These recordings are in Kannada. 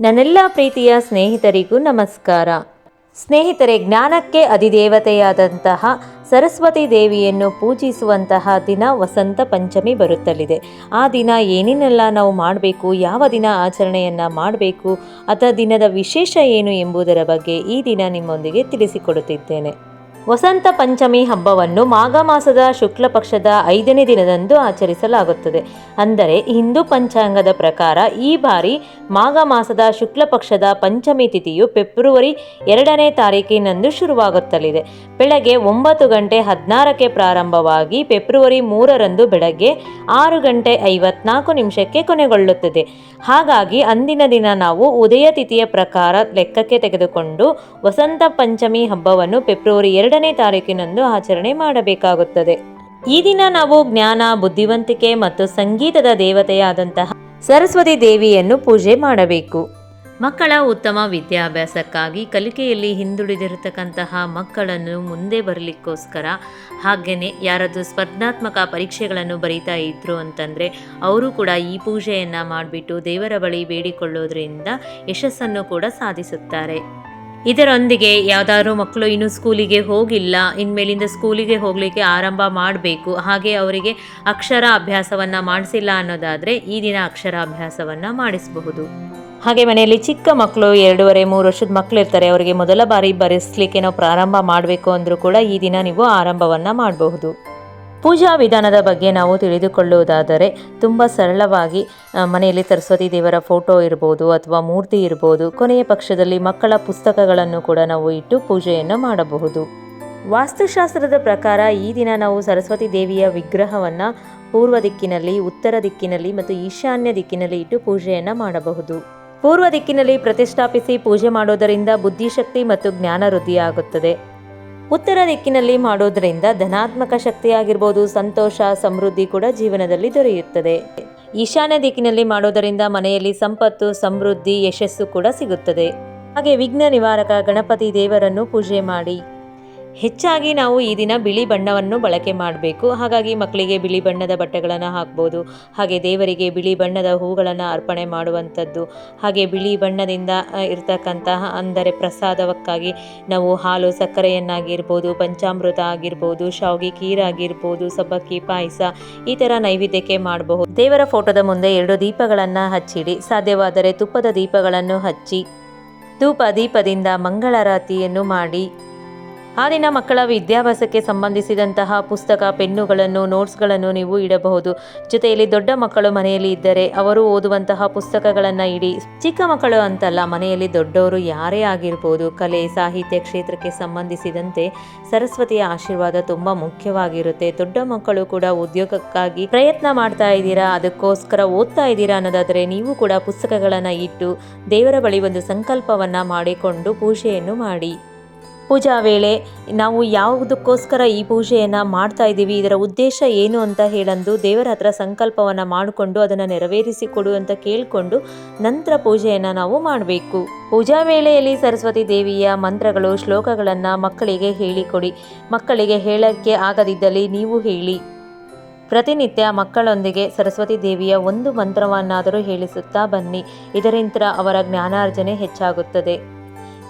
ನನ್ನೆಲ್ಲ ಪ್ರೀತಿಯ ಸ್ನೇಹಿತರಿಗೂ ನಮಸ್ಕಾರ. ಸ್ನೇಹಿತರೆ, ಜ್ಞಾನಕ್ಕೆ ಅಧಿದೇವತೆಯಾದಂತಹ ಸರಸ್ವತಿ ದೇವಿಯನ್ನು ಪೂಜಿಸುವಂತಹ ದಿನ ವಸಂತ ಪಂಚಮಿ ಬರುತ್ತಲಿದೆ. ಆ ದಿನ ಏನೇನೆಲ್ಲ ನಾವು ಮಾಡಬೇಕು, ಯಾವ ದಿನ ಆಚರಣೆಯನ್ನು ಮಾಡಬೇಕು ಅಥವಾ ದಿನದ ವಿಶೇಷ ಏನು ಎಂಬುದರ ಬಗ್ಗೆ ಈ ದಿನ ನಿಮ್ಮೊಂದಿಗೆ ತಿಳಿಸಿಕೊಡುತ್ತಿದ್ದೇನೆ. ವಸಂತ ಪಂಚಮಿ ಹಬ್ಬವನ್ನು ಮಾಘ ಮಾಸದ ಶುಕ್ಲ ಪಕ್ಷದ ಐದನೇ ದಿನದಂದು ಆಚರಿಸಲಾಗುತ್ತದೆ. ಅಂದರೆ ಹಿಂದೂ ಪಂಚಾಂಗದ ಪ್ರಕಾರ ಈ ಬಾರಿ ಮಾಘ ಮಾಸದ ಶುಕ್ಲ ಪಕ್ಷದ ಪಂಚಮಿ ತಿಥಿಯು ಫೆಬ್ರವರಿ ಎರಡನೇ ತಾರೀಕಿನಂದು ಶುರುವಾಗುತ್ತಲಿದೆ. ಬೆಳಗ್ಗೆ ಒಂಬತ್ತು ಗಂಟೆ ಹದಿನಾರಕ್ಕೆ ಪ್ರಾರಂಭವಾಗಿ ಫೆಬ್ರವರಿ ಮೂರರಂದು ಬೆಳಗ್ಗೆ ಆರು ಗಂಟೆ ಐವತ್ನಾಲ್ಕು ನಿಮಿಷಕ್ಕೆ ಕೊನೆಗೊಳ್ಳುತ್ತದೆ. ಹಾಗಾಗಿ ಅಂದಿನ ದಿನ ನಾವು ಉದಯ ತಿಥಿಯ ಪ್ರಕಾರ ಲೆಕ್ಕಕ್ಕೆ ತೆಗೆದುಕೊಂಡು ವಸಂತ ಪಂಚಮಿ ಹಬ್ಬವನ್ನು ಫೆಬ್ರವರಿ ಎರಡನೇ ತಾರೀಕಿನಂದು ಆಚರಣೆ ಮಾಡಬೇಕಾಗುತ್ತದೆ. ಈ ದಿನ ನಾವು ಜ್ಞಾನ, ಬುದ್ಧಿವಂತಿಕೆ ಮತ್ತು ಸಂಗೀತದ ದೇವತೆಯಾದಂತಹ ಸರಸ್ವತಿ ದೇವಿಯನ್ನು ಪೂಜೆ ಮಾಡಬೇಕು. ಮಕ್ಕಳ ಉತ್ತಮ ವಿದ್ಯಾಭ್ಯಾಸಕ್ಕಾಗಿ ಕಲಿಕೆಯಲ್ಲಿ ಹಿಂದುಳಿದಿರತಕ್ಕಂತಹ ಮಕ್ಕಳನ್ನು ಮುಂದೆ ಬರಲಿಕ್ಕೋಸ್ಕರ ಹಾಗೆಯೇ ಯಾರದು ಸ್ಪರ್ಧಾತ್ಮಕ ಪರೀಕ್ಷೆಗಳನ್ನು ಬರೀತಾ ಇದ್ರು ಅಂತಂದರೆ ಅವರು ಕೂಡ ಈ ಪೂಜೆಯನ್ನು ಮಾಡಿಬಿಟ್ಟು ದೇವರ ಬಳಿ ಬೇಡಿಕೊಳ್ಳೋದ್ರಿಂದ ಯಶಸ್ಸನ್ನು ಕೂಡ ಸಾಧಿಸುತ್ತಾರೆ. ಇದರೊಂದಿಗೆ ಯಾವುದಾದ್ರೂ ಮಕ್ಕಳು ಇನ್ನು ಸ್ಕೂಲಿಗೆ ಹೋಗಿಲ್ಲ, ಇನ್ಮೇಲಿಂದ ಸ್ಕೂಲಿಗೆ ಹೋಗಲಿಕ್ಕೆ ಆರಂಭ ಮಾಡಬೇಕು. ಹಾಗೆ ಅವರಿಗೆ ಅಕ್ಷರ ಅಭ್ಯಾಸವನ್ನು ಮಾಡಿಸಿಲ್ಲ ಅನ್ನೋದಾದರೆ ಈ ದಿನ ಅಕ್ಷರ ಅಕ್ಷರಾಭ್ಯಾಸವನ್ನು ಮಾಡಿಸಬಹುದು. ಹಾಗೆ ಮನೆಯಲ್ಲಿ ಚಿಕ್ಕ ಮಕ್ಕಳು, ಎರಡೂವರೆ, ಮೂರು ವರ್ಷದ ಮಕ್ಕಳು ಇರ್ತಾರೆ. ಅವರಿಗೆ ಮೊದಲ ಬಾರಿ ಬರೆಸಲಿಕ್ಕೆ ನಾವು ಪ್ರಾರಂಭ ಮಾಡಬೇಕು ಅಂದರೂ ಕೂಡ ಈ ದಿನ ನೀವು ಆರಂಭವನ್ನು ಮಾಡಬಹುದು. ಪೂಜಾ ವಿಧಾನದ ಬಗ್ಗೆ ನಾವು ತಿಳಿದುಕೊಳ್ಳುವುದಾದರೆ ತುಂಬ ಸರಳವಾಗಿ ಮನೆಯಲ್ಲಿ ಸರಸ್ವತಿ ದೇವರ ಫೋಟೋ ಇರ್ಬೋದು ಅಥವಾ ಮೂರ್ತಿ ಇರ್ಬೋದು, ಕೊನೆಯ ಪಕ್ಷದಲ್ಲಿ ಮಕ್ಕಳ ಪುಸ್ತಕಗಳನ್ನು ಕೂಡ ನಾವು ಇಟ್ಟು ಪೂಜೆಯನ್ನು ಮಾಡಬಹುದು. ವಾಸ್ತುಶಾಸ್ತ್ರದ ಪ್ರಕಾರ ಈ ದಿನ ನಾವು ಸರಸ್ವತಿ ದೇವಿಯ ವಿಗ್ರಹವನ್ನು ಪೂರ್ವ ದಿಕ್ಕಿನಲ್ಲಿ, ಉತ್ತರ ದಿಕ್ಕಿನಲ್ಲಿ ಮತ್ತು ಈಶಾನ್ಯ ದಿಕ್ಕಿನಲ್ಲಿ ಇಟ್ಟು ಪೂಜೆಯನ್ನು ಮಾಡಬಹುದು. ಪೂರ್ವ ದಿಕ್ಕಿನಲ್ಲಿ ಪ್ರತಿಷ್ಠಾಪಿಸಿ ಪೂಜೆ ಮಾಡೋದರಿಂದ ಬುದ್ಧಿಶಕ್ತಿ ಮತ್ತು ಜ್ಞಾನ ವೃದ್ಧಿಯಾಗುತ್ತದೆ. ಉತ್ತರ ದಿಕ್ಕಿನಲ್ಲಿ ಮಾಡೋದರಿಂದ ಧನಾತ್ಮಕ ಶಕ್ತಿಯಾಗಿರ್ಬೋದು, ಸಂತೋಷ, ಸಮೃದ್ಧಿ ಕೂಡ ಜೀವನದಲ್ಲಿ ದೊರೆಯುತ್ತದೆ. ಈಶಾನ್ಯ ದಿಕ್ಕಿನಲ್ಲಿ ಮಾಡೋದರಿಂದ ಮನೆಯಲ್ಲಿ ಸಂಪತ್ತು, ಸಮೃದ್ಧಿ, ಯಶಸ್ಸು ಕೂಡ ಸಿಗುತ್ತದೆ. ಹಾಗೆ ವಿಘ್ನ ನಿವಾರಕ ಗಣಪತಿ ದೇವರನ್ನು ಪೂಜೆ ಮಾಡಿ. ಹೆಚ್ಚಾಗಿ ನಾವು ಈ ದಿನ ಬಿಳಿ ಬಣ್ಣವನ್ನು ಬಳಕೆ ಮಾಡಬೇಕು. ಹಾಗಾಗಿ ಮಕ್ಕಳಿಗೆ ಬಿಳಿ ಬಣ್ಣದ ಬಟ್ಟೆಗಳನ್ನು ಹಾಕ್ಬೋದು. ಹಾಗೆ ದೇವರಿಗೆ ಬಿಳಿ ಬಣ್ಣದ ಹೂಗಳನ್ನು ಅರ್ಪಣೆ ಮಾಡುವಂಥದ್ದು. ಹಾಗೆ ಬಿಳಿ ಬಣ್ಣದಿಂದ ಇರತಕ್ಕಂತಹ ಅಂದರೆ ಪ್ರಸಾದವಕ್ಕಾಗಿ ನಾವು ಹಾಲು ಸಕ್ಕರೆಯನ್ನಾಗಿರ್ಬೋದು, ಪಂಚಾಮೃತ ಆಗಿರ್ಬೋದು, ಶಾವಿಗೆ ಖೀರಾಗಿರ್ಬೋದು ಸಬ್ಬಕ್ಕಿ, ಪಾಯಸ ಈ ಥರ ನೈವೇದ್ಯಕ್ಕೆ ಮಾಡಬಹುದು. ದೇವರ ಫೋಟೋದ ಮುಂದೆ ಎರಡು ದೀಪಗಳನ್ನು ಹಚ್ಚಿಡಿ. ಸಾಧ್ಯವಾದರೆ ತುಪ್ಪದ ದೀಪಗಳನ್ನು ಹಚ್ಚಿ, ಧೂಪ ದೀಪದಿಂದ ಮಂಗಳಾರತಿಯನ್ನು ಮಾಡಿ. ಆ ದಿನ ಮಕ್ಕಳ ವಿದ್ಯಾಭ್ಯಾಸಕ್ಕೆ ಸಂಬಂಧಿಸಿದಂತಹ ಪುಸ್ತಕ, ಪೆನ್ನುಗಳನ್ನು, ನೋಟ್ಸ್ಗಳನ್ನು ನೀವು ಇಡಬಹುದು. ಜೊತೆಯಲ್ಲಿ ದೊಡ್ಡ ಮಕ್ಕಳು ಮನೆಯಲ್ಲಿ ಇದ್ದರೆ ಅವರು ಓದುವಂತಹ ಪುಸ್ತಕಗಳನ್ನು ಇಡಿ. ಚಿಕ್ಕ ಮಕ್ಕಳು ಅಂತಲ್ಲ, ಮನೆಯಲ್ಲಿ ದೊಡ್ಡವರು ಯಾರೇ ಆಗಿರ್ಬೋದು, ಕಲೆ, ಸಾಹಿತ್ಯ ಕ್ಷೇತ್ರಕ್ಕೆ ಸಂಬಂಧಿಸಿದಂತೆ ಸರಸ್ವತಿಯ ಆಶೀರ್ವಾದ ತುಂಬ ಮುಖ್ಯವಾಗಿರುತ್ತೆ. ದೊಡ್ಡ ಮಕ್ಕಳು ಕೂಡ ಉದ್ಯೋಗಕ್ಕಾಗಿ ಪ್ರಯತ್ನ ಮಾಡ್ತಾ ಇದ್ದೀರಾ, ಅದಕ್ಕೋಸ್ಕರ ಓದ್ತಾ ಇದ್ದೀರಾ ಅನ್ನೋದಾದರೆ ನೀವು ಕೂಡ ಪುಸ್ತಕಗಳನ್ನು ಇಟ್ಟು ದೇವರ ಬಳಿ ಒಂದು ಸಂಕಲ್ಪವನ್ನು ಮಾಡಿಕೊಂಡು ಪೂಜೆಯನ್ನು ಮಾಡಿ. ಪೂಜಾ ವೇಳೆ ನಾವು ಯಾವುದಕ್ಕೋಸ್ಕರ ಈ ಪೂಜೆಯನ್ನು ಮಾಡ್ತಾ ಇದ್ದೀವಿ, ಇದರ ಉದ್ದೇಶ ಏನು ಅಂತ ಹೇಳಂದು ದೇವರ ಹತ್ರ ಸಂಕಲ್ಪವನ್ನು ಮಾಡಿಕೊಂಡು ಅದನ್ನು ನೆರವೇರಿಸಿಕೊಡು ಅಂತ ಕೇಳಿಕೊಂಡು ನಂತರ ಪೂಜೆಯನ್ನು ನಾವು ಮಾಡಬೇಕು. ಪೂಜಾ ವೇಳೆಯಲ್ಲಿ ಸರಸ್ವತಿ ದೇವಿಯ ಮಂತ್ರಗಳು, ಶ್ಲೋಕಗಳನ್ನು ಮಕ್ಕಳಿಗೆ ಹೇಳಿಕೊಡಿ. ಮಕ್ಕಳಿಗೆ ಹೇಳಕ್ಕೆ ಆಗದಿದ್ದಲ್ಲಿ ನೀವು ಹೇಳಿ. ಪ್ರತಿನಿತ್ಯ ಮಕ್ಕಳೊಂದಿಗೆ ಸರಸ್ವತಿ ದೇವಿಯ ಒಂದು ಮಂತ್ರವನ್ನಾದರೂ ಹೇಳಿಸುತ್ತಾ ಬನ್ನಿ. ಇದರಿಂದ ಅವರ ಜ್ಞಾನಾರ್ಜನೆ ಹೆಚ್ಚಾಗುತ್ತದೆ.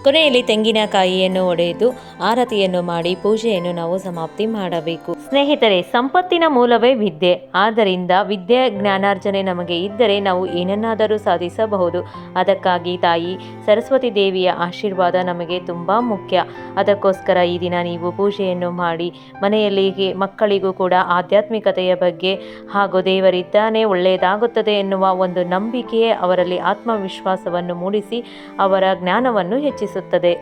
ಕೊನೆಯಲ್ಲಿ ತೆಂಗಿನಕಾಯಿಯನ್ನು ಒಡೆದು ಆರತಿಯನ್ನು ಮಾಡಿ ಪೂಜೆಯನ್ನು ನಾವು ಸಮಾಪ್ತಿ ಮಾಡಬೇಕು. ಸ್ನೇಹಿತರೆ, ಸಂಪತ್ತಿನ ಮೂಲವೇ ವಿದ್ಯೆ. ಆದ್ದರಿಂದ ವಿದ್ಯೆ, ಜ್ಞಾನಾರ್ಜನೆ ನಮಗೆ ಇದ್ದರೆ ನಾವು ಏನನ್ನಾದರೂ ಸಾಧಿಸಬಹುದು. ಅದಕ್ಕಾಗಿ ತಾಯಿ, ಸರಸ್ವತಿ ದೇವಿಯ ಆಶೀರ್ವಾದ ನಮಗೆ ತುಂಬ ಮುಖ್ಯ. ಅದಕ್ಕೋಸ್ಕರ ಈ ದಿನ ನೀವು ಪೂಜೆಯನ್ನು ಮಾಡಿ, ಮನೆಯಲ್ಲಿ ಮಕ್ಕಳಿಗೂ ಕೂಡ ಆಧ್ಯಾತ್ಮಿಕತೆಯ ಬಗ್ಗೆ ಹಾಗೂ ದೇವರಿದ್ದಾನೆ ಒಳ್ಳೆಯದಾಗುತ್ತದೆ ಎನ್ನುವ ಒಂದು ನಂಬಿಕೆಯೇ ಅವರಲ್ಲಿ ಆತ್ಮವಿಶ್ವಾಸವನ್ನು ಮೂಡಿಸಿ ಅವರ ಜ್ಞಾನವನ್ನು ಹೆಚ್ಚಿಸುತ್ತದೆ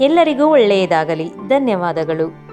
ಎಲ್ಲರಿಗೂ ಒಳ್ಳೆಯದಾಗಲಿ. ಧನ್ಯವಾದಗಳು.